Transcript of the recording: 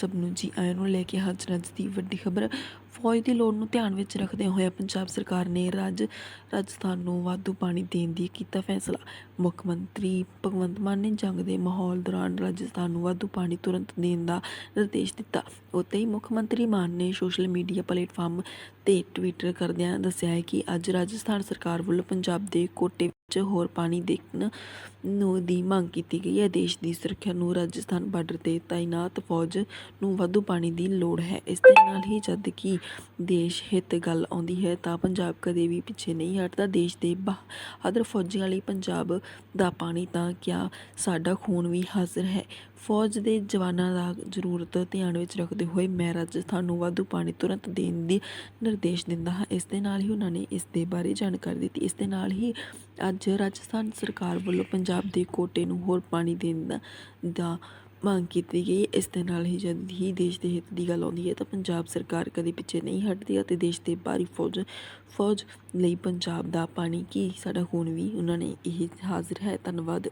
ਸਭ ਨੂੰ ਜੀ ਆਇਆਂ ਨੂੰ ਲੈ ਕੇ ਹਾਜ਼ਰ ਅੱਜ ਦੀ ਵੱਡੀ ਖਬਰ। ਫੌਜ ਦੀ ਲੋੜ ਨੂੰ ਧਿਆਨ ਵਿੱਚ ਰੱਖਦੇ ਹੋਏ ਪੰਜਾਬ ਸਰਕਾਰ ਨੇ ਰਾਜ ਰਾਜਸਥਾਨ ਨੂੰ ਵਾਧੂ ਪਾਣੀ ਦੇਣ ਦੀ ਕੀਤਾ ਫੈਸਲਾ। ਮੁੱਖ ਮੰਤਰੀ ਭਗਵੰਤ ਮਾਨ ਨੇ ਜੰਗ ਦੇ ਮਾਹੌਲ ਦੌਰਾਨ ਰਾਜਸਥਾਨ ਨੂੰ ਵਾਧੂ ਪਾਣੀ ਤੁਰੰਤ ਦੇਣ ਦਾ ਨਿਰਦੇਸ਼ ਦਿੱਤਾ। ਉੱਤੇ ਹੀ ਮੁੱਖ ਮੰਤਰੀ ਮਾਨ ਨੇ ਸੋਸ਼ਲ ਮੀਡੀਆ ਪਲੇਟਫਾਰਮ ਤੇ ਟਵਿੱਟਰ ਕਰਦਿਆਂ ਦੱਸਿਆ ਹੈ ਕਿ ਅੱਜ ਰਾਜਸਥਾਨ ਸਰਕਾਰ ਵੱਲੋਂ ਪੰਜਾਬ ਦੇ ਕੋਟੇ ਵਿੱਚ ਹੋਰ ਪਾਣੀ ਦੇਣ ਨੂੰ ਦੀ ਮੰਗ ਕੀਤੀ ਗਈ ਹੈ। ਦੇਸ਼ ਦੀ ਸੁਰੱਖਿਆ ਨੂੰ ਰਾਜਸਥਾਨ ਬਾਰਡਰ ਤੇ ਤਾਇਨਾਤ ਫੌਜ ਨੂੰ ਵਾਧੂ ਪਾਣੀ ਦੀ ਲੋੜ ਹੈ। ਇਸ ਦੇ ਨਾਲ ਹੀ ਜਦ ਕਿ ਦੇਸ਼ ਹਿੱਤ ਗੱਲ ਆਉਂਦੀ ਹੈ ਤਾਂ ਪੰਜਾਬ ਕਦੇ ਵੀ ਪਿੱਛੇ ਨਹੀਂ ਹਟਦਾ। ਦੇਸ਼ ਦੇ ਬਹਾਦਰ ਫੌਜੀਆਂ ਲਈ ਪੰਜਾਬ ਦਾ ਪਾਣੀ ਤਾਂ ਕਿਆ ਸਾਡਾ ਖੂਨ ਵੀ ਹਾਜ਼ਰ ਹੈ। ਫੌਜ ਦੇ ਜਵਾਨਾਂ ਦਾ ਜ਼ਰੂਰਤ ਧਿਆਨ ਵਿੱਚ ਰੱਖਦੇ ਹੋਏ ਮੈਂ ਰਾਜਸਥਾਨ ਨੂੰ ਵਾਧੂ ਪਾਣੀ ਤੁਰੰਤ ਦੇਣ ਦੀ ਨਿਰਦੇਸ਼ ਦਿੰਦਾ ਹਾਂ। ਇਸ ਦੇ ਨਾਲ ਹੀ ਉਹਨਾਂ ਨੇ ਇਸ ਦੇ ਬਾਰੇ ਜਾਣਕਾਰੀ ਦਿੱਤੀ। ਇਸ ਦੇ ਨਾਲ ਹੀ ਅੱਜ ਰਾਜਸਥਾਨ ਸਰਕਾਰ ਵੱਲੋਂ ਪੰਜਾਬ ਦੇ ਕੋਟੇ ਨੂੰ ਹੋਰ ਪਾਣੀ ਦੇਣ ਦਾ ਮੰਗ ਕੀਤੀ ਗਈ। ਇਸ ਦੇ ਨਾਲ ਹੀ ਜਦ ਹੀ ਦੇਸ਼ ਦੇ ਹਿੱਤ ਦੀ ਗੱਲ ਆਉਂਦੀ ਹੈ ਤਾਂ ਪੰਜਾਬ ਸਰਕਾਰ ਕਦੇ ਪਿੱਛੇ ਨਹੀਂ ਹਟਦੀ ਅਤੇ ਦੇਸ਼ ਦੇ ਬਾਰੀ ਫੌਜ ਫੌਜ ਲਈ ਪੰਜਾਬ ਦਾ ਪਾਣੀ ਕੀ ਸਾਡਾ ਖੂਨ ਵੀ, ਉਹਨਾਂ ਨੇ ਇਹ ਹਾਜ਼ਰ ਹੈ। ਧੰਨਵਾਦ।